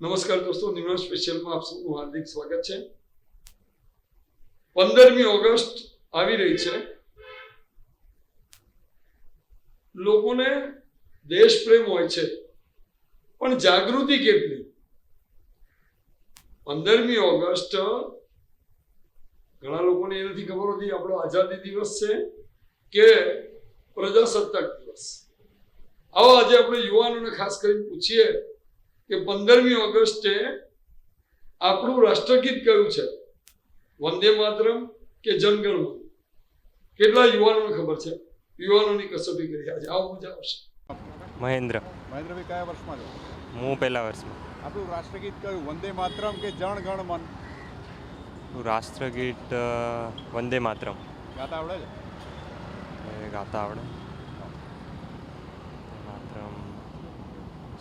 નમસ્કાર દોસ્તો નિર્ણય સ્પેશિયલમાં આપ સૌનું હાર્દિક સ્વાગત છે. પંદરમી ઓગસ્ટ આવી રહી છે. લોકોને દેશ પ્રેમ હોય છે, પણ જાગૃતિ કેટલી? પંદરમી ઓગસ્ટ, ઘણા લોકોને એ નથી ખબર હોતી, આપણો આઝાદી દિવસ છે કે પ્રજાસત્તાક દિવસ? આવો આજે આપણે યુવાનોને ખાસ કરીને પૂછીએ કે પંદરમી ઓગસ્ટે આપણું રાષ્ટ્રગીત કયું છે? વંદે માતરમ કે જનગણ કેટલા યુવાનોને ખબર છે? યુવાનોની કસોટી કરી આજે. આવું મજા આવશે. મહેન્દ્ર. મહેન્દ્રભાઈ કયા વર્ષમાં છો? હું પહેલા વર્ષમાં. આપણું રાષ્ટ્રગીત કયું? વંદે માતરમ કે જણ ગણ મન? રાષ્ટ્રગીત વંદે માતરમ. ગાતા આવડે છે? એ ગાતા આવડે માતરમ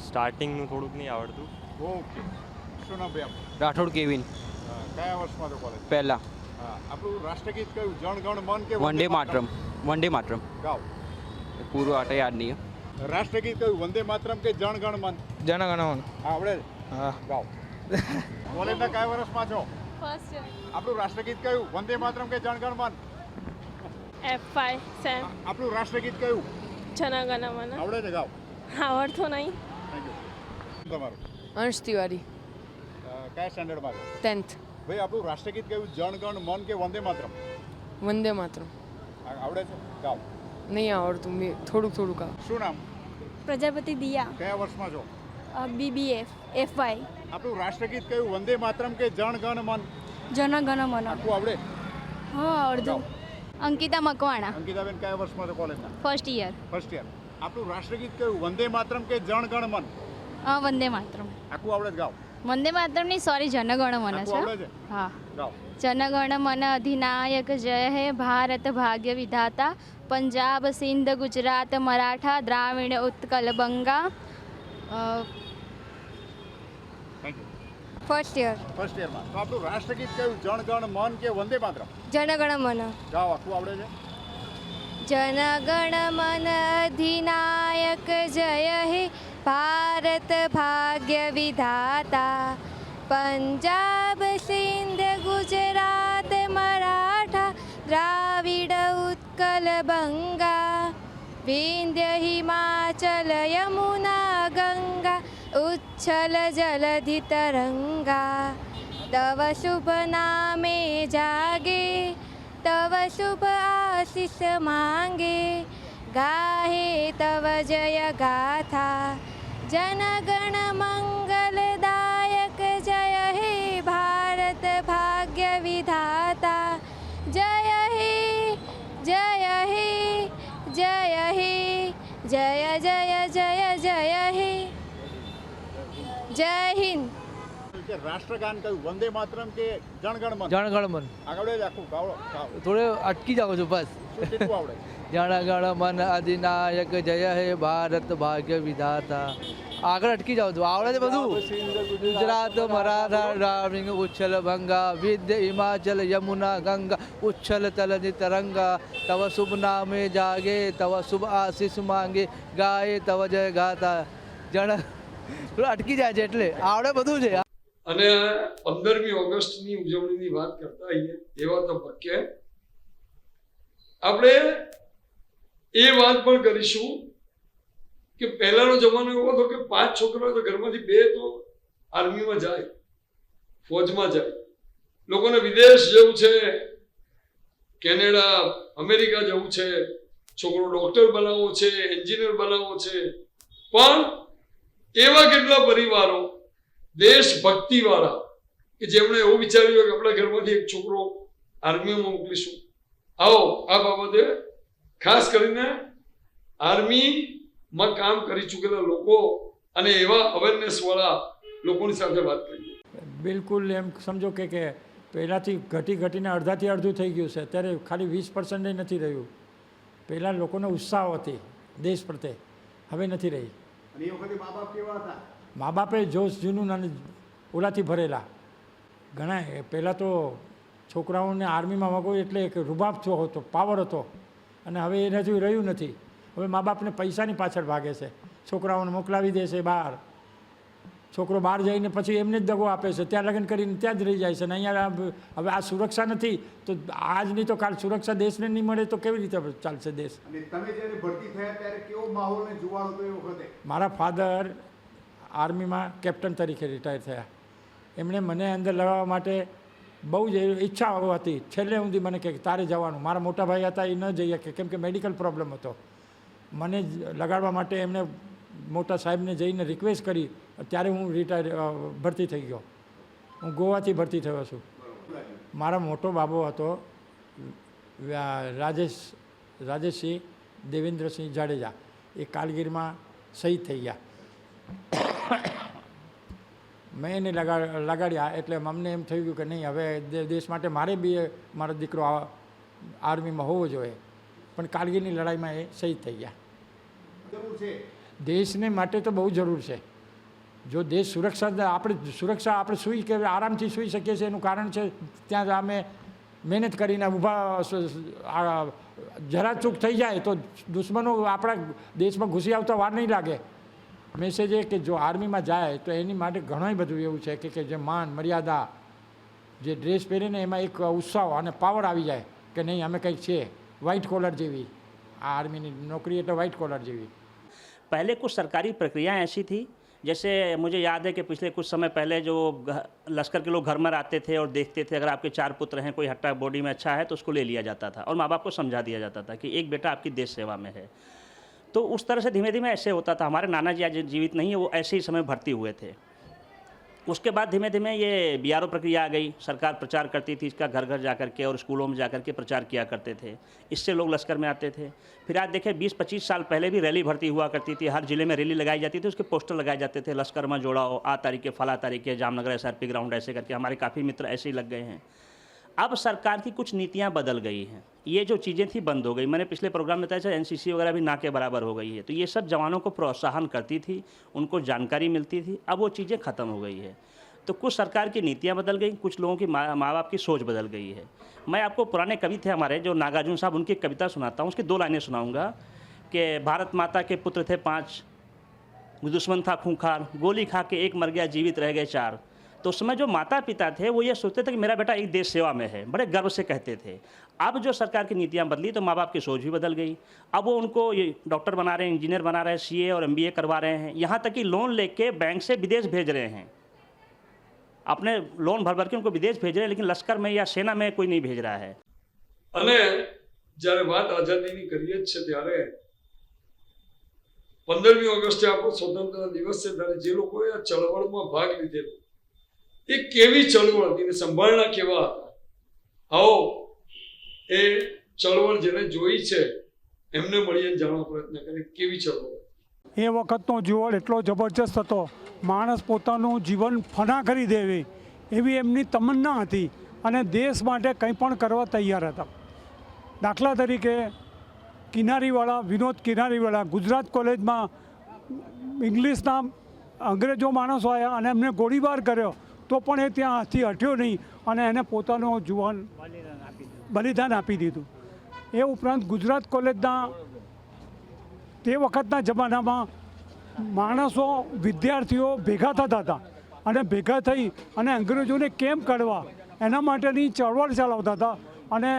સ્ટાર્ટિંગનું થોડુંક નહીં આવડતું. ઓકે. શું નામ ભાઈ આપણું રાઠોડ કેવિન. કયા વર્ષમાં છો કોલેજ પહેલા. હા આપણું રાષ્ટ્રગીત કયું? જણ ગણ મન કે વન ડે માતરમ. વન ડે માતરમ. ગાઓ. પૂરું આટે યાદ નહીં રાષ્ટ્રગીત કયું? વંદે માતરમ કે જણ ગણ મન? જનગણમન હા આવડે છે? હા. ગાઓ. કોલેજના કયા વર્ષમાં છો? ફર્સ્ટ આપણું રાષ્ટ્રગીત કયું? વંદે માતરમ કે જણ ગણ મન? એફ સેમ આપણું રાષ્ટ્રગીત કયું? મન. આવડે છે ગાઓ. આવડતો નહીં. તમારું? અંશ તિવારી. કયા સ્ટાન્ડર્ડમાં છો? ટેન્થ. ભાઈ આપણું રાષ્ટ્રગીત કયું? જણગણ મન કે વંદે માતરમ? વંદે માતરમ. આવડે છે? ગાવ નહીં આવડતું મેં થોડુંક થોડુંક આવ શું નામ? પ્રજાપતિ દિયા. કયા વર્ષમાં છો? બીબીએફ એફ વાય આપણું રાષ્ટ્રગીત કયું? વંદે માતરમ કે જણ ગણ મન? જનગણ મન. આખું આવડે? હા અડધું અંકિતા મકવાણા. અંકિતાબેન કયા વર્ષમાં છો કોલેજમાં ફર્સ્ટ યર ફર્સ્ટ યર આપણું રાષ્ટ્રગીત કયું? વંદે માતરમ કે જણ ગણ મન? વંદે માતરમ. આખું આવડે ગાવ. વંદે માતરમની સોરી જનગણ મન છે હા? જનગણ મન અધિનાયક જય હે ભારત ભાગ્ય વિધાતા. Punjab Sindh Gujarat Maratha Dravida Utkala Banga. Thank you first year first યરમાં તો આપણું રાષ્ટ્રગીત કયું? જનગણ મન કે વંદે માતરમ? જનગણ મન. ગાવ આખું આવડે છે? જનગણ મન અધિનાયક જય હે ભારત ભાગ્ય વિધાતા. પંજાબ, સિંધ, ગુજરાત, મરાઠા, દ્રાવિડ ઉત્કલ બંગા. વિંધ્ય, હિમાચલ, યમુના, ગંગા, ઉચ્છલ જલધિ તરંગા. તવ શુભ નામે જાગે તવ શુભ આશીષ માંગે. ગાહે તવ જય ગાથા. જનગણ મંગલદાયક જય હે ભારત ભાગ્ય વિધાતા જય હે જય હે જય હે જય જય જય જય હે જય હિન્દ રાષ્ટ્રગાન કયું વંદે માતરમ કે જણગણમન ગણ મન જણગણમન આગળ આખું થોડે અટકી જાવ છો બસ. શું કેટલું ગણ મન અધિનાયક જય હે ભારત ભાગ્ય વિધાતા. આગળ અટકી જાવ છો આવડે છે બધું? ગુજરાત. મરાઠા રાવિંગ ઉચ્છલ ભંગા વિદ્ય હિમાચલ યમુના ગંગા ઉચ્છલ તલની તરંગા તવ શુભ નામે જાગે તવ શુભ આશીષ માંગે ગાય તવ જય ગાતા. જણ અટકી જાય છે એટલે. આવડે બધું છે. અને પંદરમી ઓગસ્ટની ઉજવણીની વાત કરતા આવીએ. એવા તબક્કે આપણે એ વાત પણ કરીશું કે પહેલાનો જમાનો એવો હતો કે પાંચ છોકરા તો ઘરમાંથી બે તો આર્મીમાં જાય, ફોજમાં જાય. લોકોને વિદેશ જવું છે, કેનેડા, અમેરિકા જવું છે, છોકરો ડોક્ટર બનાવવો છે, એન્જિનિયર બનાવવો છે. પણ એવા કેટલા પરિવારો દેશભક્તિવાળા કે જેમણે એવું વિચાર્યું કે આપણા ઘરમાંથી એક છોકરો આર્મીમાં મોકલીશું. આવો, આ બાબતે ખાસ કરીને આર્મીમાં કામ કરી ચૂકેલા લોકો અને એવા અવેરનેસ વાળા લોકોની સાથે વાત કરીએ બિલકુલ એમ સમજો કે કે પહેલાંથી ઘટી ઘટીને અડધાથી અડધું થઈ ગયું છે. અત્યારે ખાલી વીસ પર્સન્ટે નથી રહ્યું. પહેલાં લોકોને ઉત્સાહ હતી દેશ પ્રત્યે. હવે નથી રહી. અને એ વખતે મા બાપ કેવા મા બાપે જોશ જૂનું અને ઓલાથી ભરેલા. ઘણા એ પહેલાં તો છોકરાઓને આર્મીમાં મગો એટલે એક રૂબાબ થયો હતો પાવર હતો. અને હવે એ હજુ રહ્યું નથી. હવે મા બાપને પૈસાની પાછળ ભાગે છે. છોકરાઓને મોકલાવી દે છે બહાર. છોકરો બહાર જઈને પછી એમને જ દગો આપે છે. ત્યાં લગ્ન કરીને ત્યાં જ રહી જાય છે. અને અહીંયા હવે આ સુરક્ષા નથી તો આજ નહીં તો કાલ સુરક્ષા દેશને નહીં મળે તો કેવી રીતે ચાલશે દેશ? મારા ફાધર આર્મીમાં કેપ્ટન તરીકે રિટાયર થયા. એમણે મને અંદર લગાવવા માટે બહુ જ ઈચ્છા હતી. છેલ્લે સુધી મને કે તારે જવાનું. મારા મોટા ભાઈ હતા એ ન જઈ કે કેમ કે મેડિકલ પ્રોબ્લેમ હતો. મને લગાડવા માટે એમણે મોટા સાહેબને જઈને રિક્વેસ્ટ કરી. ત્યારે હું રિટાયર ભરતી થઈ ગયો. હું ગોવાથી ભરતી થયો છું. મારા મોટો બાબો હતો રાજેશ, રાજેશસિંહ દેવેન્દ્રસિંહ જાડેજા. એ કાલગીરમાં શહીદ થઈ ગયા. મેં એને લગા લગાડ્યા એટલે અમને એમ થઈ ગયું કે નહીં હવે દેશ માટે મારે બી મારો દીકરો આ આર્મીમાં હોવો જોઈએ. પણ કારગીલની લડાઈમાં એ શહીદ થઈ ગયા. દેશને માટે તો બહુ જરૂર છે. જો દેશ સુરક્ષા આપણે સુરક્ષા આપણે સૂઈ કે આરામથી સૂઈ શકીએ છીએ એનું કારણ છે ત્યાં અમે મહેનત કરીને ઊભા જરા ચૂક થઈ જાય તો દુશ્મનો આપણા દેશમાં ઘૂસી આવતા વાર નહીં લાગે. મેસેજ એ કે જો આર્મીમાં જાય તો એની માટે ઘણું બધું એવું છે કે કે જે માન મર્યાદા જે ડ્રેસ પહેરીને એમાં એક ઉત્સાહ અને પાવર આવી જાય કે નહીં અમે કંઈક છે વ્હાઇટ કોલર જેવી આ આર્મીની નોકરી એટલે વ્હાઇટ કોલર જેવી पहले कुछ सरकारी प्रक्रियाएं ऐसी थी जैसे मुझे याद है कि पिछले कुछ समय पहले जो घ- लश्कर के लोग घर में आते थे और देखते थे अगर आपके चार पुत्र हैं कोई हट्टा बॉडी में अच्छा है तो उसको ले लिया जाता था और माँ बाप को समझा दिया जाता था कि एक बेटा आपकी देश सेवा में है तो उस तरह से धीमे धीमे ऐसे होता था। हमारे नाना जी आज जीवित नहीं है, वो ऐसे ही समय भर्ती हुए थे। उसके बाद धीमे धीमे ये बीआरओ प्रक्रिया आ गई। सरकार प्रचार करती थी, इसका घर घर जा के और स्कूलों में जा के प्रचार किया करते थे। इससे लोग लश्कर में आते थे। फिर आज देखें 20-25 साल पहले भी रैली भर्ती हुआ करती थी। हर ज़िले में रैली लगाई जाती थी, उसके पोस्टर लगाए जाते थे, लश्कर में जोड़ाओ, आ तारीख, फला तारीख, जामनगर एसआरपी ग्राउंड, ऐसे करके। हमारे काफ़ी मित्र ऐसे ही लग गए हैं। अब सरकार की कुछ नीतियाँ बदल गई हैं। ये जो चीज़ें थी बंद हो गई। मैंने पिछले प्रोग्राम में बताया एनसीसी वगैरह भी ना के बराबर हो गई है। तो ये सब जवानों को प्रोत्साहन करती थी, उनको जानकारी मिलती थी। अब वो चीज़ें ख़त्म हो गई है। तो कुछ सरकार की नीतियाँ बदल गई, कुछ लोगों की माँ माँ बाप की सोच बदल गई है। मैं आपको पुराने कवि थे हमारे, जो नागार्जुन साहब, उनकी कविता सुनाता हूँ। उसकी दो लाइनें सुनाऊँगा। कि भारत माता के पुत्र थे पाँच, दुश्मन था खूंखार, गोली खा के एक मर गया, जीवित रह गए चार। तो उस समय जो माता पिता थे वो ये सोचते थे कि मेरा बेटा एक देश सेवा में है बड़े गर्व से कहते थे अब जो सरकार की नीतियां बदली तो माँ बाप की सोच भी बदल गई अब वो उनको ये डॉक्टर बना रहे हैं इंजीनियर बना रहे हैं सीए और एमबीए करवा रहे हैं यहाँ तक कि लोन लेके बैंक से विदेश भेज रहे हैं अपने लोन भर भर के उनको विदेश भेज रहे हैं लेकिन लश्कर में या सेना में कोई नहीं भेज रहा है અને જ્યારે વાત આઝાદીની કરીએ જ છે ત્યારે પંદરમી ઓગસ્ટે આપણો સ્વતંત્રતા દિવસ છે ત્યારે જે લોકોએ આ ચળવળમાં ભાગ લીધેલો એ કેવી ચળવળ? હતી ને સંભાળના કેવા? આવો, એ ચળવળ જેને જોઈ છે, એમને મળીને જાણવા પ્રયત્ન કરે કેવી ચળવળ? એ વખતનો જીવન એટલો જબરજસ્ત હતો, માણસ પોતાનું જીવન ફના કરી દેવી, એવી એમની તમન્ના હતી અને દેશ માટે કંઈ પણ કરવા તૈયાર હતા. દાખલા તરીકે, કિનારીવાળા, વિનોદ કિનારીવાળા ગુજરાત કોલેજમાં ઇંગ્લિશના અંગ્રેજો માણસો આવ્યા અને એમને ગોળીબાર કર્યો. તો પણ એ ત્યાંથી હટ્યો નહીં અને એને પોતાનું જુવાન બલિદાન આપી દીધું. એ ઉપરાંત ગુજરાત કોલેજના તે વખતના જમાનામાં માણસો, વિદ્યાર્થીઓ ભેગા થતા હતા અને ભેગા થઈ અને અંગ્રેજોને કેમ કાઢવા એના માટેની ચળવળ ચલાવતા હતા અને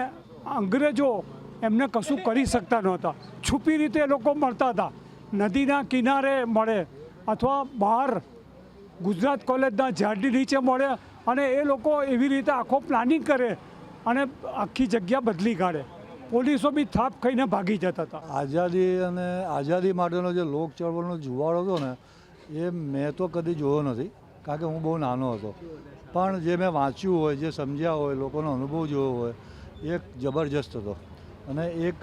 અંગ્રેજો એમને કશું કરી શકતા નહોતા. છુપી રીતે લોકો મળતા હતા. નદીના કિનારે મળે અથવા બહાર ગુજરાત કોલેજના ઝાડની નીચે મળે અને એ લોકો એવી રીતે આખો પ્લાનિંગ કરે અને આખી જગ્યા બદલી કાઢે. પોલીસો બી થાપ ખાઈને ભાગી જતા હતા. આઝાદી અને આઝાદી માટેનો જે લોક ચળવળનો જુવાળો હતો ને, એ મેં તો કદી જોયો નથી, કારણ કે હું બહુ નાનો હતો. પણ જે મેં વાંચ્યું હોય, જે સમજ્યા હોય, લોકોનો અનુભવ જોયો હોય, એ જબરજસ્ત હતો. અને એક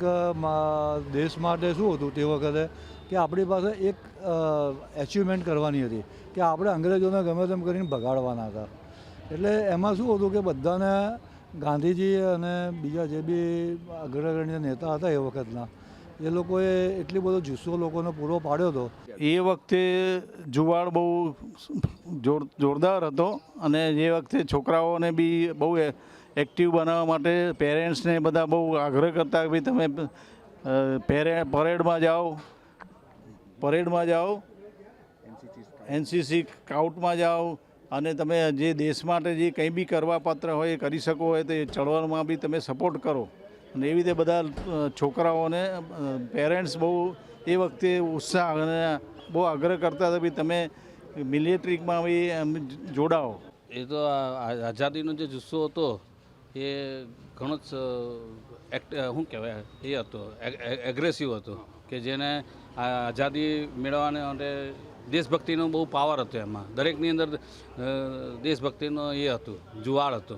દેશ માટે શું હતું તે વખતે કે આપણી પાસે એક એચિવમેન્ટ કરવાની હતી. કે આપણે અંગ્રેજોને ગમે તેમ કરીને ભગાડવાના હતા. એટલે એમાં શું હતું કે બધાને ગાંધીજી અને બીજા જે બી અગ્રગણ્ય નેતા હતા એ વખતના, એ લોકોએ એટલી બધો જુસ્સો લોકોને પૂરો પાડ્યો હતો. એ વખતે જુવાળ બહુ જોર, જોરદાર હતો અને એ વખતે છોકરાઓને બી બહુ એક્ટિવ બનાવવા માટે પેરેન્ટ્સને બધા બહુ આગ્રહ કરતા કે ભાઈ તમે પેરે, પરેડમાં જાઓ પરેડમાં જાઓ. એનસીસી સ્કાઉટમાં જાઓ અને તમે જે દેશ માટે જે કંઈ બી કરવાપાત્ર હોય એ કરી શકો હોય તો એ ચળવળમાં બી તમે સપોર્ટ કરો. અને એવી રીતે બધા છોકરાઓને પેરેન્ટ્સ બહુ એ વખતે ઉત્સાહ અને બહુ આગ્રહ કરતા હતા બી તમે મિલિટરીમાં બી એમ જોડાઓ. એ તો આઝાદીનો જે જુસ્સો હતો એ ઘણો જ એક્ટ શું કહેવાય, એ હતો એગ્રેસિવ હતો કે જેને આઝાદી મેળવવાને માટે દેશભક્તિનો બહુ પાવર હતો એમાં. દરેકની અંદર દેશભક્તિનો એ હતું જુવાળ હતો.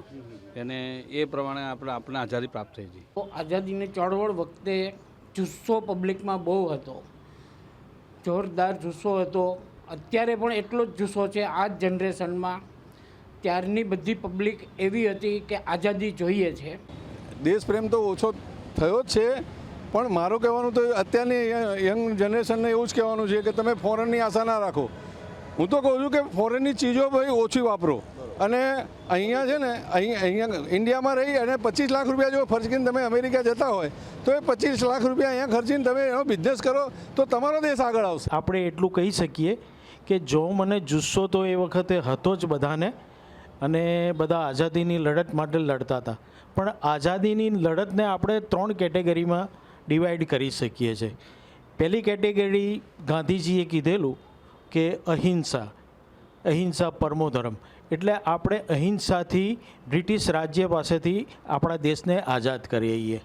એને એ પ્રમાણે આપણે આપણે આઝાદી પ્રાપ્ત થઈ હતી. આઝાદીની ચળવળ વખતે જુસ્સો પબ્લિકમાં બહુ હતો. જોરદાર જુસ્સો હતો. અત્યારે પણ એટલો જ જુસ્સો છે આ જ જનરેશનમાં ત્યારની બધી પબ્લિક એવી હતી કે આઝાદી જોઈએ છે. દેશપ્રેમ તો ઓછો થયો જ છે. પણ મારું કહેવાનું તો અત્યારની યંગ જનરેશનને એવું જ કહેવાનું છે કે તમે ફોરેનની આશા ના રાખો. હું તો કહું છું કે ફોરેનની ચીજો ભાઈ ઓછી વાપરો. અને અહીંયા છે ને, અહીં, અહીંયા ઇન્ડિયામાં રહી અને પચીસ લાખ રૂપિયા જો ખર્ચીને તમે અમેરિકા જતા હોય, તો એ પચીસ લાખ રૂપિયા અહીંયા ખર્ચીને તમે એનો બિઝનેસ કરો, તો તમારો દેશ આગળ આવશે. આપણે એટલું કહી શકીએ કે જો મને જુસ્સો તો એ વખતે હતો જ બધાને, અને બધા આઝાદીની લડત માટે લડતા હતા. પણ આઝાદીની લડતને આપણે ત્રણ કેટેગરીમાં ડિવાઈડ કરી શકીએ છીએ. પહેલી કેટેગરી ગાંધીજીએ કીધેલું કે અહિંસા અહિંસા પરમો ધર્મ. એટલે આપણે અહિંસાથી બ્રિટિશ રાજ્ય પાસેથી આપણા દેશને આઝાદ કરીએ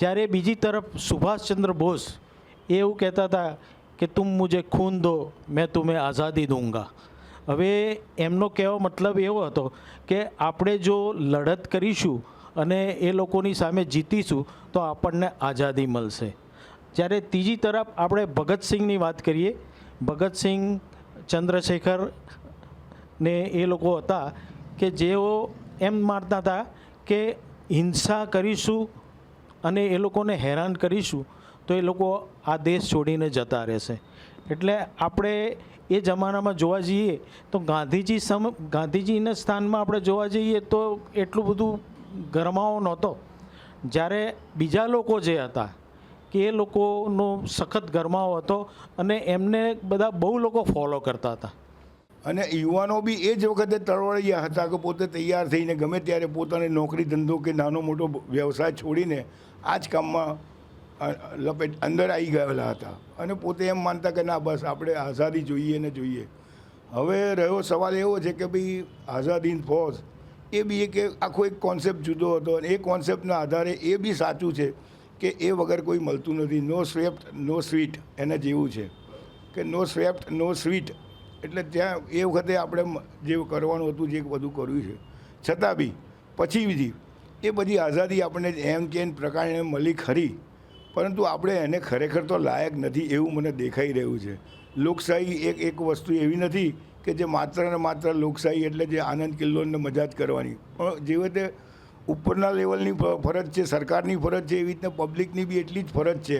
જ્યારે બીજી તરફ સુભાષચંદ્ર બોઝ એ એવું કહેતા હતા કે તું મુજે ખૂન દો, મેં તુમે આઝાદી દૂંગા. હવે એમનો કહેવો મતલબ એવો હતો કે, આપણે જો લડત કરીશું અને એ લોકોની સામે જીતીશું તો આપણને આઝાદી મળશે. જ્યારે ત્રીજી તરફ આપણે ભગતસિંહની વાત કરીએ ભગતસિંહ ચંદ્રશેખર ને એ લોકો હતા કે જેઓ એમ માનતા હતા કે હિંસા કરીશું અને એ લોકોને હેરાન કરીશું, તો એ લોકો આ દેશ છોડીને જતા રહેશે. એટલે આપણે એ જમાનામાં જોવા જઈએ, તો ગાંધીજી સમ, ગાંધીજીના સ્થાનમાં આપણે જોવા જઈએ તો એટલું બધું ગરમાવો નહોતો. જ્યારે બીજા લોકો જે હતા, કે એ લોકોનો સખત ગરમાવો હતો અને એમને બધા બહુ લોકો ફોલો કરતા હતા. અને યુવાનો બી એ જ વખતે તળવળિયા હતા કે પોતે તૈયાર થઈને ગમે ત્યારે પોતાની નોકરી ધંધો કે નાનો મોટો વ્યવસાય છોડીને આ જ કામમાં લપેટ અંદર આવી ગયેલા હતા. અને પોતે એમ માનતા કે ના, બસ આપણે આઝાદી જોઈએ ને જોઈએ. હવે રહ્યો સવાલ એવો છે કે ભાઈ આઝાદી ફોજ એ બી એક આખો એક કોન્સેપ્ટ જુદો હતો અને એ કોન્સેપ્ટના આધારે એ બી સાચું છે કે એ વગર કોઈ મળતું નથી. નો સ્વેપ્ટ નો સ્વીટ એને જેવું છે. કે નો સ્વેપ્ટ નો સ્વીટ એટલે ત્યાં એ વખતે આપણે જે કરવાનું હતું જે બધું કર્યું છે. છતાં બી, પછી બીજી એ બધી આઝાદી આપણને એમ કે એમ પ્રકારે મળી ખરી, પરંતુ આપણે એને ખરેખર તો લાયક નથી એવું મને દેખાઈ રહ્યું છે. લોકશાહી એક એક વસ્તુ એવી નથી કે જે માત્ર ને માત્ર લોકશાહી એટલે જે આનંદ કિલ્લો ને મજા જ કરવાની પણ જે રીતે ઉપરના લેવલની ફ- ફરજ છે સરકારની ફરજ છે એવી રીતના પબ્લિકની બી એટલી જ ફરજ છે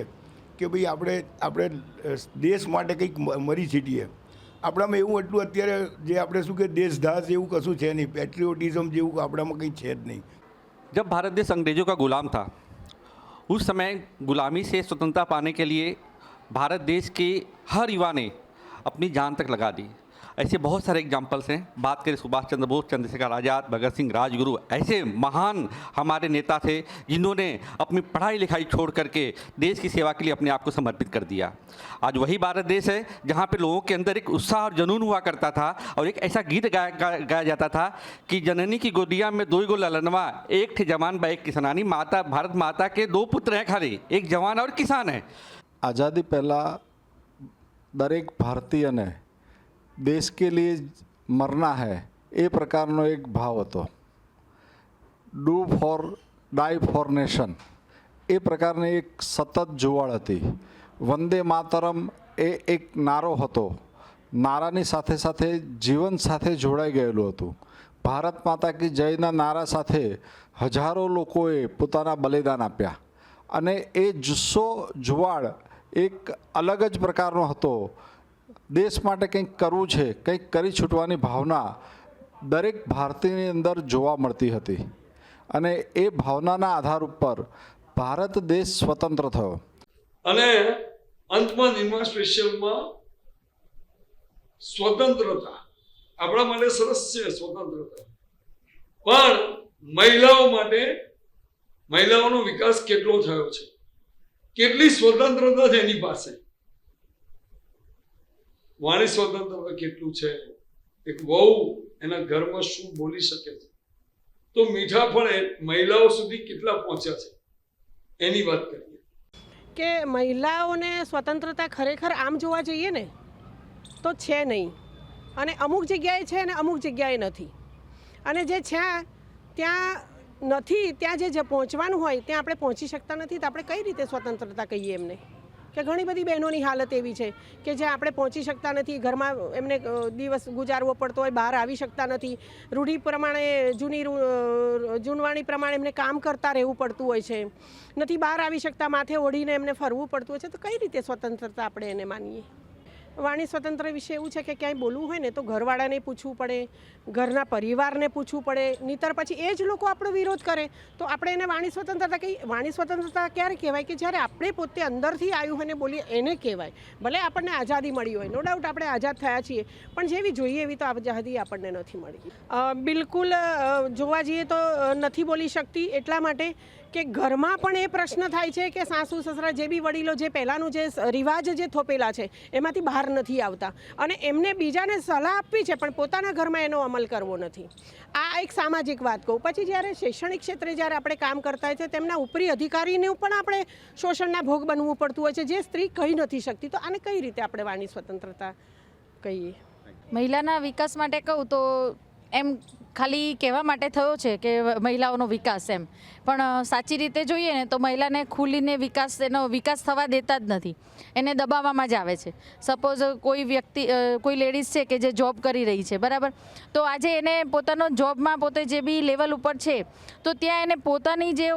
કે ભાઈ આપણે આપણે અ, દેશ માટે કંઈક મ- મરી છીટીએ આપણામાં એવું એટલું અત્યારે જે આપણે શું કે દેશદાસ જેવું કશું છે નહીં પેટ્રિયોટિઝમ જેવું આપણામાં કંઈ છે જ નહીં जब भारत देश अंग्रेजों का गुलाम था उस समय गुलामी से स्वतंत्रता पाने के लिए भारत देश के हर युवा ने अपनी जान तक लगा दी ऐसे बहुत सारे एग्जाम्पल्स हैं बात करें सुभाष चंद्र बोस चंद्रशेखर आज़ाद भगत सिंह राजगुरु ऐसे महान हमारे नेता थे जिन्होंने अपनी पढ़ाई लिखाई छोड़ करके देश की सेवा के लिए अपने आप को समर्पित कर दिया आज वही भारत देश है जहाँ पे लोगों के अंदर एक उत्साह और जुनून हुआ करता था और एक ऐसा गीत गाया गा, गाया जाता था कि जननी की गोदिया में दो गो ललनवा एक थे जवान ब एक किसानी माता भारत माता के दो पुत्र हैं खाली एक जवान और किसान है આઝાદી પહેલાં દરેક ભારતીયને દેશ કે લીએ મરના હૈ એ પ્રકારનો એક ભાવ હતો do for die for nation એ પ્રકારની એક સતત જુવાળ હતી વંદે માતરમ એ એક નારો હતો નારાની સાથે સાથે જીવન સાથે જોડાઈ ગયેલું હતું ભારત માતા કી જયના નારા સાથે હજારો લોકોએ પોતાના બલિદાન આપ્યા અને એ જુસ્સો જુવાળ એક અલગ જ પ્રકારનો હતો દેશ માટે કંઈક કરવું છે, કંઈક કરી છૂટવાની ભાવના દરેક ભારતીયની અંદર જોવા મળતી હતી. અને એ ભાવનાના આધાર ઉપર ભારત દેશ સ્વતંત્ર થયો. અને અંતમાં નિમા સ્પેશિયલમાં સ્વતંત્રતા. આપણા માટે સરસ છે સ્વતંત્રતા. પણ મહિલાઓ માટે, મહિલાઓનો વિકાસ કેટલો થયો છે? કેટલી સ્વતંત્રતા છે એની પાસે? વાણી સ્વતંત્ર કેટલું છે? એક વહુ એના ઘરમાં શું બોલી શકે છે? તો મીઠા પણ મહિલાઓ સુધી કેટલા પહોંચ્યા છે? એની વાત કરીએ. કે મહિલાઓને સ્વતંત્રતા ખરેખર આમ જોવા જઈએ ને, તો છે નહીં. અને અમુક જગ્યાએ છે અને અમુક જગ્યાએ નથી. અને જે છે, ત્યાં નથી, ત્યાં જે પહોંચવાનું હોય, ત્યાં આપણે પહોંચી શકતા નથી. તો આપણે કઈ રીતે સ્વતંત્રતા કહીએ એમને? કે ઘણી બધી બહેનોની હાલત એવી છે કે જે આપણે પહોંચી શકતા નથી, ઘરમાં એમને દિવસ ગુજારવો પડતો હોય, બહાર આવી શકતા નથી. રૂઢિ પ્રમાણે, જૂની જૂનવાણી પ્રમાણે એમને કામ કરતા રહેવું પડતું હોય છે. નથી બહાર આવી શકતા, માથે ઓઢીને એમને ફરવું પડતું હોય છે, તો કઈ રીતે સ્વતંત્રતા આપણે એને માનીએ? વાણી સ્વતંત્ર વિશે એવું છે કે ક્યાંય બોલવું હોય ને તો ઘરવાળાને પૂછવું પડે, ઘરના પરિવારને પૂછવું પડે, નહીતર પછી એ જ લોકો આપણો વિરોધ કરે. તો આપણે એને વાણી સ્વતંત્રતા કહી વાણી સ્વતંત્રતા ક્યારે કહેવાય કે જ્યારે આપણે પોતે અંદરથી આવ્યું હોય ને બોલીએ એને કહેવાય. ભલે આપણને આઝાદી મળી હોય, નો ડાઉટ આપણે આઝાદ થયા છીએ, પણ જેવી જોઈએ એવી તો આઝાદી આપણને નથી મળી. બિલકુલ જોવા જઈએ તો નથી બોલી શકતી એટલા માટે કે ઘરમાં પણ એ પ્રશ્ન થાય છે કે સાસુ, સસરા જે બી વડીલો જે પહેલાંનું જે રિવાજ જે થોપેલા છે, એમાંથી બહાર નથી આવતા. અને એમને બીજાને સલાહ આપવી છે, પણ પોતાના ઘરમાં એનો અમલ કરવો નથી. આ એક સામાજિક વાત કહું. પછી જ્યારે શૈક્ષણિક ક્ષેત્રે જ્યારે આપણે કામ કરતા હોય છે, તેમના ઉપરી અધિકારીને પણ આપણે શોષણના ભોગ બનવું પડતું હોય છે, જે સ્ત્રી કહી નથી શકતી. તો આને કઈ રીતે આપણે વાણી સ્વતંત્રતા કહીએ? મહિલાના વિકાસ માટે કહું તો એમ ખાલી કહેવા માટે થયો છે કે મહિલાઓનો વિકાસ એમ. પણ સાચી રીતે જોઈએ ને તો મહિલાને ખુલીને વિકાસ, એનો વિકાસ થવા દેતા જ નથી. એને દબાવવામાં જ આવે છે. સપોઝ કોઈ વ્યક્તિ કોઈ લેડીઝ છે કે જે જોબ કરી રહી છે, બરાબર? તો આજે એને પોતાનો જોબમાં પોતે જે બી લેવલ ઉપર છે, તો ત્યાં એને પોતાની જે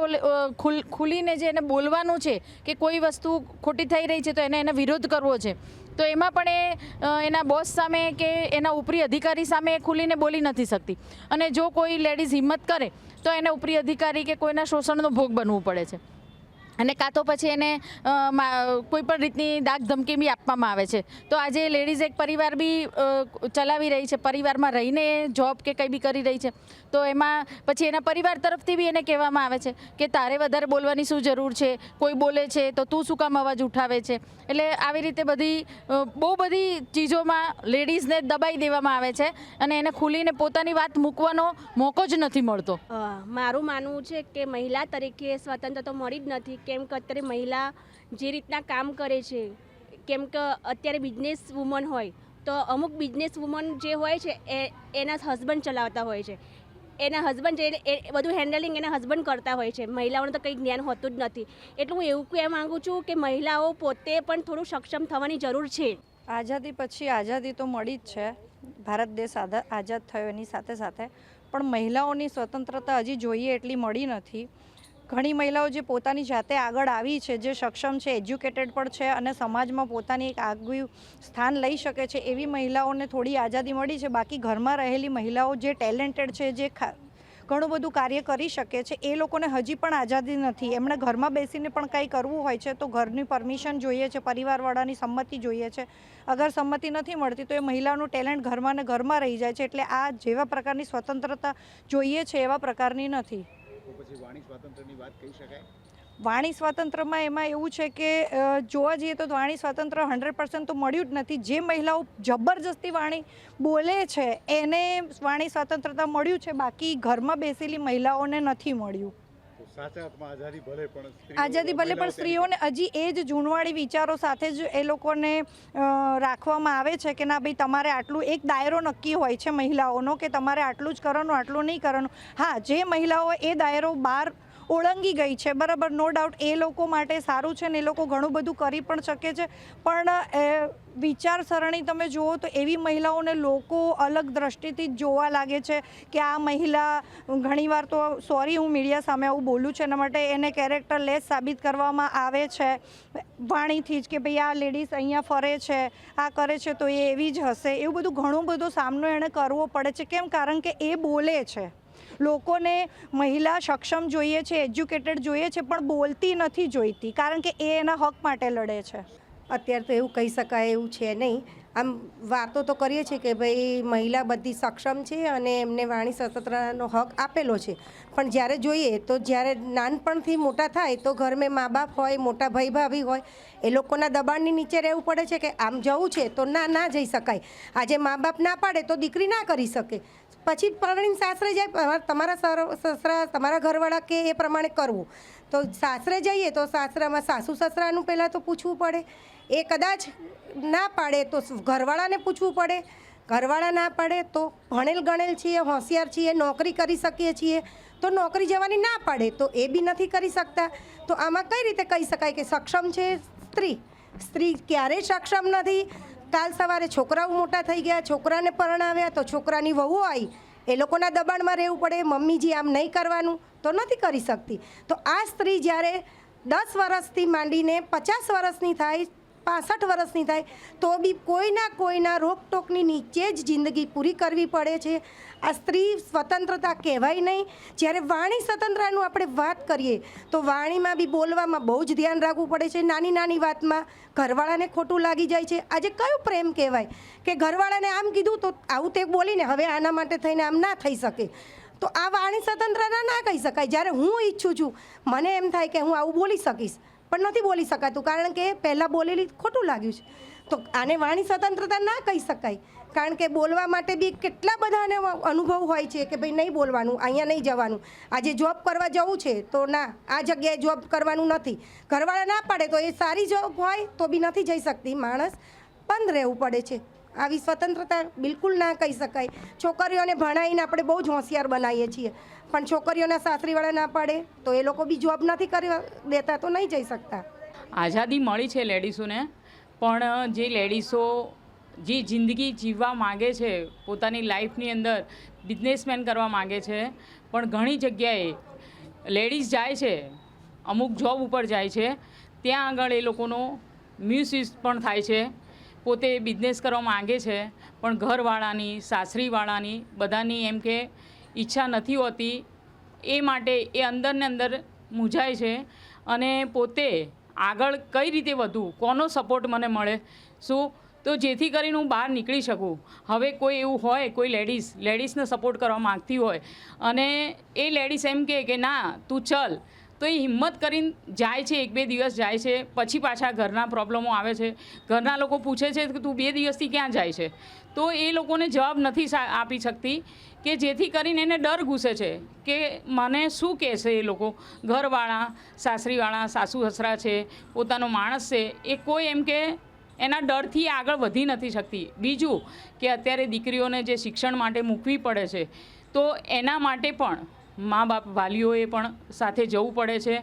ખુલીને જે એને બોલવાનું છે કે કોઈ વસ્તુ ખોટી થઈ રહી છે તો એને એને વિરોધ કરવો છે. તો એમાં પણ એ એના બોસ સામે કે એના ઉપરી અધિકારી સામે એ ખુલીને બોલી નથી શકતી. અને જો કોઈ લેડીઝ હિંમત કરે, તો એને ઉપરી અધિકારી કે કોઈના શોષણનો ભોગ બનવું પડે છે. અને કાં તો પછી એને કોઈ પણ રીતની દાગ ધમકી બી આપવામાં આવે છે. તો આજે લેડીઝ એક પરિવાર બી ચલાવી રહી છે, પરિવારમાં રહીને જોબ કે કંઈ બી કરી રહી છે. તો એમાં પછી એના પરિવાર તરફથી બી એને કહેવામાં આવે છે કે તારે વધારે બોલવાની શું જરૂર છે? કોઈ બોલે છે તો તું શું કામ અવાજ ઉઠાવે છે? એટલે આવી રીતે બધી બહુ બધી ચીજોમાં લેડીઝને દબાઈ દેવામાં આવે છે અને એને ખુલીને પોતાની વાત મૂકવાનો મોકો જ નથી મળતો. મારું માનવું છે કે મહિલા તરીકે સ્વતંત્ર તો મળી જ નથી. કેમ કે અત્યારે મહિલા જે રીતના કામ કરે છે, કેમ કે અત્યારે બિઝનેસ વુમન હોય, તો અમુક બિઝનેસ વુમન જે હોય છે, એ એના હસબન્ડ ચલાવતા હોય છે. એના હસબન્ડ જે એ બધું હેન્ડલિંગ એના હસબન્ડ કરતા હોય છે. મહિલાઓને તો કંઈ જ્ઞાન હોતું જ નથી. એટલે હું એવું કહેવા માગું છું કે મહિલાઓ પોતે પણ થોડું સક્ષમ થવાની જરૂર છે. આઝાદી પછી આઝાદી તો મળી જ છે. ભારત દેશ આઝાદ થયો એની સાથે સાથે. પણ મહિલાઓની સ્વતંત્રતા હજી જોઈએ એટલી મળી નથી. ઘણી મહિલાઓ જે પોતાની જાતે આગળ આવી છે, જે સક્ષમ છે, એજ્યુકેટેડ પણ છે અને સમાજમાં પોતાની એક આગવું સ્થાન લઈ શકે છે, એવી મહિલાઓને થોડી આઝાદી મળી છે. બાકી ઘરમાં રહેલી મહિલાઓ જે ટેલેન્ટેડ છે, જે ઘણું બધું કાર્ય કરી શકે છે, એ લોકોને હજી પણ આઝાદી નથી. એમણે ઘરમાં બેસીને પણ કંઈ કરવું હોય છે, તો ઘરની પરમિશન જોઈએ છે, પરિવારવાળાની સંમતિ જોઈએ છે. અગર સંમતિ નથી મળતી, તો એ મહિલાનું ટેલેન્ટ ઘરમાં ને ઘરમાં રહી જાય છે, એટલે આ જેવા પ્રકારની સ્વતંત્રતા જોઈએ છે, એવા પ્રકારની નથી. વાણી સ્વાતંત્ર્યની વાણી સ્વાતંત્ર્યમાં એમાં એવું છે કે જોવા જઈએ તો વાણી સ્વાતંત્ર હંડ્રેડ પર્સન્ટ તો મળ્યું જ નથી. જે મહિલાઓ જબરજસ્તી વાણી બોલે છે, એને વાણી સ્વાતંત્રતા મળ્યું છે, બાકી ઘરમાં બેસેલી મહિલાઓને નથી મળ્યું. સાચા અર્થમાં આઝાદી ભલે પણ આઝાદી ભલે પણ સ્ત્રીઓને હજી એ જ જૂનવાળી વિચારો સાથે જ એ લોકોને રાખવામાં આવે છે કે ના ભાઈ તમારે આટલું એક દાયરો નક્કી હોય છે મહિલાઓનો કે તમારે આટલું જ કરવાનું આટલું નહીં કરવાનું. હા જે મહિલાઓ એ દાયરો બહાર ઓળંગી ગઈ છે. બરાબર નો ડાઉટ એ લોકો માટે સારું છે ને એ લોકો ઘણું બધું કરી પણ શકે છે. પણ વિચારસરણી તમે જુઓ તો એવી મહિલાઓને લોકો અલગ દ્રષ્ટિથી જોવા લાગે છે કે આ મહિલા ઘણીવાર તો સોરી હું મીડિયા સામે આવું બોલું છું, એના માટે એને કેરેક્ટર લેસ સાબિત કરવામાં આવે છે. વાણીથી જ કે ભાઈ આ લેડીઝ અહીંયા ફરે છે, આ કરે છે તો એ એવી જ હશે. એવું બધું ઘણું બધો સામનો એણે કરવો પડે છે. કેમ? કારણ કે એ બોલે છે. લોકોને મહિલા સક્ષમ જોઈએ છે, એજ્યુકેટેડ જોઈએ છે, પણ બોલતી નથી જોઈતી. કારણ કે એ એના હક માટે લડે છે. અત્યારે તો એવું કહી શકાય, એવું છે નહીં. આમ વાતો તો કરીએ છીએ કે ભાઈ મહિલા બધી સક્ષમ છે અને એમને વાણી સ્વતંત્રતાનો હક આપેલો છે. પણ જ્યારે જોઈએ તો જ્યારે નાનપણથી મોટા થાય તો ઘરમાં મા બાપ હોય, મોટા ભાઈ ભાભી હોય, એ લોકોના દબાણની નીચે રહેવું પડે છે કે આમ જવું છે તો ના ના જઈ શકાય. આજે મા બાપ ના પાડે તો દીકરી ના કરી શકે. પછી પરણીને સાસરે જાય તમારા સર- સસરા, તમારા ઘરવાળા કે એ પ્રમાણે કરવું. તો સાસરે જઈએ તો સાસરામાં સાસુ સસરાનું પહેલાં તો પૂછવું પડે. એ કદાચ ના પાડે તો ઘરવાળાને પૂછવું પડે? ઘરવાળા ના પાડે તો ભણેલ ગણેલ છીએ, હોશિયાર છીએ, નોકરી કરી શકીએ છીએ. તો નોકરી જવાની ના પાડે તો એ બી નથી કરી શકતા. તો આમાં કઈ રીતે કહી શકાય કે સક્ષમ છે સ્ત્રી? સ્ત્રી ક્યારેય સક્ષમ નથી. કાલ સવારે છોકરાઓ મોટા થઈ ગયા, છોકરાને પરણાવ્યા તો છોકરાની વહુ આવી. એ લોકોના દબાણમાં રહેવું પડે, મમ્મીજી આમ નહીં કરવાનું તો નથી કરી શકતી. તો આ સ્ત્રી જ્યારે દસ વર્ષથી માંડીને પચાસ વર્ષની થાય પાસઠ વર્ષની થાય, તો બી કોઈના કોઈના રોકટોકની નીચે જ જિંદગી પૂરી કરવી પડે છે. આ સ્ત્રી સ્વતંત્રતા કહેવાય નહીં. જ્યારે વાણી સ્વતંત્રતાનું આપણે વાત કરીએ, તો વાણીમાં બી બોલવામાં બહુ જ ધ્યાન રાખવું પડે છે. નાની નાની વાતમાં ઘરવાળાને ખોટું લાગી જાય છે. આજે કયો પ્રેમ કહેવાય? કે ઘરવાળાને આમ કીધું તો આવું તે બોલીને હવે આના માટે થઈને આમ ના થઈ શકે. તો આ વાણી સ્વતંત્રતા ના કહી શકાય. જ્યારે હું ઈચ્છું છું, મને એમ થાય કે હું આવું બોલી શકીશ. પણ નથી બોલી શકાતું કારણ કે પહેલાં બોલેલી ખોટું લાગ્યું છે. તો આને વાણી સ્વતંત્રતા ના કહી શકાય. કારણ કે બોલવા માટે બી કેટલા બધાને અનુભવ હોય છે કે ભાઈ નહીં બોલવાનું, અહીંયા નહીં જવાનું. આજે જોબ કરવા જવું છે તો ના, આ જગ્યાએ જોબ કરવાનું નથી. ઘરવાળા ના પાડે તો એ સારી જોબ હોય તો બી નથી જઈ શકતી. માણસ બંધ રહેવું પડે છે. આવી સ્વતંત્રતા બિલકુલ ના કહી શકાય. છોકરીઓને ભણાવીને આપણે બહુ જ હોશિયાર બનાવીએ છીએ. પણ છોકરીઓના સાસરીવાળા ના પાડે, તો એ લોકો બી જોબ નથી કરી દેતા, તો નહીં જઈ શકતા. આઝાદી મળી છે લેડીસોને, પણ જે લેડીસો જે જિંદગી જીવવા માગે છે, પોતાની લાઈફની અંદર બિઝનેસમેન કરવા માગે છે, પણ ઘણી જગ્યાએ લેડીઝ જાય છે, અમુક જોબ ઉપર જાય છે, ત્યાં આગળ એ લોકોનો મિસયુઝ પણ થાય છે, પોતે બિઝનેસ કરવા માગે છે, પણ ઘરવાળાની, સાસરીવાળાની બધાની એમ કે ઈચ્છા નથી હોતી, એ માટે એ અંદરને અંદર મૂંઝાય છે અને પોતે આગળ કઈ રીતે વધવું, કોનો સપોર્ટ મને મળે? શું? તો જેથી કરીને હું બહાર નીકળી શકું. હવે કોઈ એવું હોય, કોઈ લેડીઝ લેડીઝને સપોર્ટ કરવા માગતી હોય અને એ લેડીઝ એમ કે, ના, તું ચલ. તો એ હિંમત કરીને જાય છે, એક બે દિવસ જાય છે, પછી પાછા ઘરના પ્રોબ્લેમો આવે છે. ઘરના લોકો પૂછે છે કે તું બે દિવસથી ક્યાં જાય છે? તો એ લોકોને જવાબ નથી આપી શકતી. કે જેથી કરીને એને ડર ઘૂસે છે કે મને શું કહેશે એ લોકો? ઘરવાળા, સાસરીવાળા, સાસુ સસરા છે, પોતાનો માણસ છે, એ કોઈ એમ કે એના ડરથી આગળ વધી નથી શકતી. બીજું કે અત્યારે દીકરીઓને જે શિક્ષણ માટે મૂકવી પડે છે, તો એના માટે પણ મા બાપ વાલીઓએ પણ સાથે જવું પડે છે.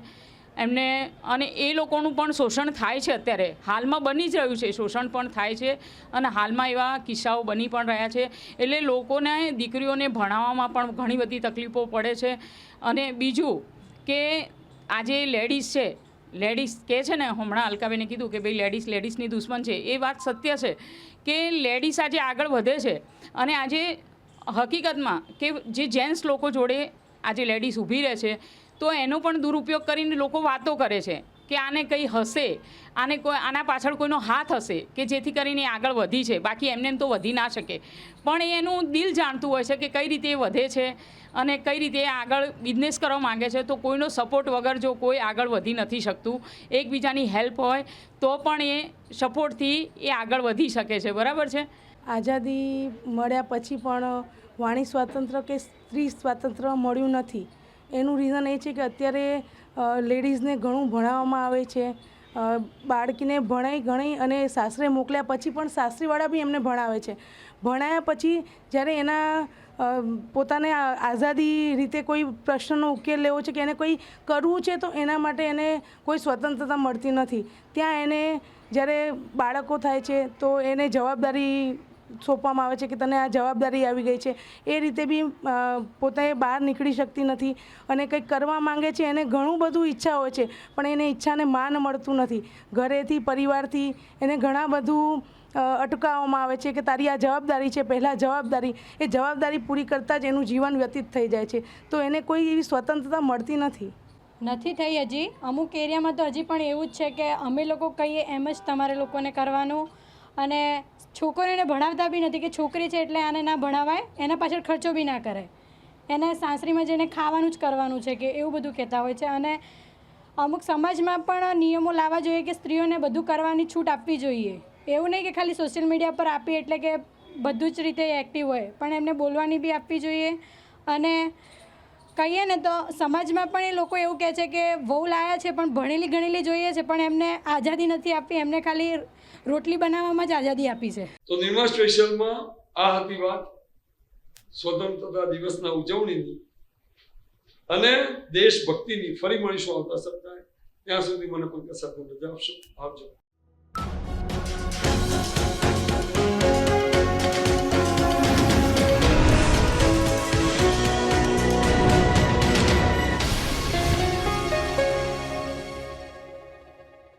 એમને અને એ લોકોનું પણ શોષણ થાય છે અત્યારે. હાલમાં બની જ રહ્યું છે, શોષણ પણ થાય છે અને હાલમાં એવા કિસ્સાઓ બની પણ રહ્યા છે. એટલે લોકોને, દીકરીઓને ભણાવવામાં પણ ઘણી બધી તકલીફો પડે છે. અને બીજું કે આજે લેડીઝ છે, લેડીઝ કહે છે ને, હમણાં અલકાબેને કીધું કે ભાઈ લેડીઝ લેડીઝની દુશ્મન છે, એ વાત સત્ય છે કે લેડીઝ આજે આગળ વધે છે. અને આજે હકીકતમાં કે જે જેન્ટ્સ લોકો જોડે આજે લેડીઝ ઊભી રહે છે તો એનો પણ દુરુપયોગ કરીને લોકો વાતો કરે છે કે આને કંઈ હશે, આને કોઈ, આના પાછળ કોઈનો હાથ હશે કે જેથી કરીને આગળ વધી છે, બાકી એમને એમ તો વધી ના શકે. પણ એ એનું દિલ જાણતું હોય છે કે કઈ રીતે એ વધે છે અને કઈ રીતે એ આગળ બિઝનેસ કરવા માગે છે, તો કોઈનો સપોર્ટ વગર જો કોઈ આગળ વધી નથી શકતું, એકબીજાની હેલ્પ હોય, તો પણ એ સપોર્ટથી એ આગળ વધી શકે છે, બરાબર છે? આઝાદી મળ્યા પછી પણ વાણી સ્વાતંત્ર્ય કે સ્ત્રી સ્વાતંત્ર્ય મળ્યું નથી. એનું રીઝન એ છે કે અત્યારે લેડીઝને ઘણું ભણાવવામાં આવે છે. બાળકીને ભણાઈ, ગણાઈ અને સાસરે મોકલ્યા પછી પણ સાસરીવાળા બી એમને ભણાવે છે. ભણાયા પછી જ્યારે એના પોતાને આઝાદી રીતે કોઈ પ્રશ્નનો ઉકેલ લેવો છે કે એને કોઈ કરવું છે તો એના માટે એને કોઈ સ્વતંત્રતા મળતી નથી. ત્યાં એને જ્યારે બાળકો થાય છે તો એને જવાબદારી સોંપવામાં આવે છે કે તને આ જવાબદારી આવી ગઈ છે. એ રીતે બી પોતે બહાર નીકળી શકતી નથી અને કંઈક કરવા માંગે છે એને ઘણું બધું ઈચ્છા હોય છે, પણ એને ઈચ્છાને માન મળતું નથી. ઘરેથી, પરિવારથી એને ઘણા બધું અટકાવવામાં આવે છે કે તારી આ જવાબદારી છે, પહેલાં જવાબદારી, એ જવાબદારી પૂરી કરતાં જ એનું જીવન વ્યતીત થઈ જાય છે. તો એને કોઈ એવી સ્વતંત્રતા મળતી નથી. નથી થઈ હજી. અમુક એરિયામાં તો હજી પણ એવું જ છે કે અમે લોકો કહીએ એમ જ તમારે લોકોને કરવાનું અને છોકરીઓને ભણાવતા બી નથી કે છોકરી છે એટલે આને ના ભણાવાય, એના પાછળ ખર્ચો બી ના કરે. એને સાસરીમાં જઈને ખાવાનું જ કરવાનું છે કે એવું બધું કહેતા હોય છે. અને અમુક સમાજમાં પણ નિયમો લાવવા જોઈએ કે સ્ત્રીઓને બધું કરવાની છૂટ આપવી જોઈએ. એવું નહીં કે ખાલી સોશિયલ મીડિયા પર આપી એટલે કે બધું જ રીતે એક્ટિવ હોય. પણ એમને બોલવાની બી આપવી જોઈએ. અને કહીએ ને તો સમાજમાં પણ એ લોકો એવું કહે છે કે વહુ લાયા છે, પણ ભણેલી ગણેલી જોઈએ છે, પણ એમને આઝાદી નથી આપી, એમને ખાલી રોટલી બનાવવામાં જ આઝાદી આપી છે. તો નિર્મા સ્પેશિયલમાં આ હતી વાત, સ્વતંત્રતા દિવસના ઉજવણીની. અને દેશભક્તિની ફરી મળીશું આવતા સપ્તાહે? ત્યાં સુધી મને પંકજ સાથે રજા આપશો? આવજો.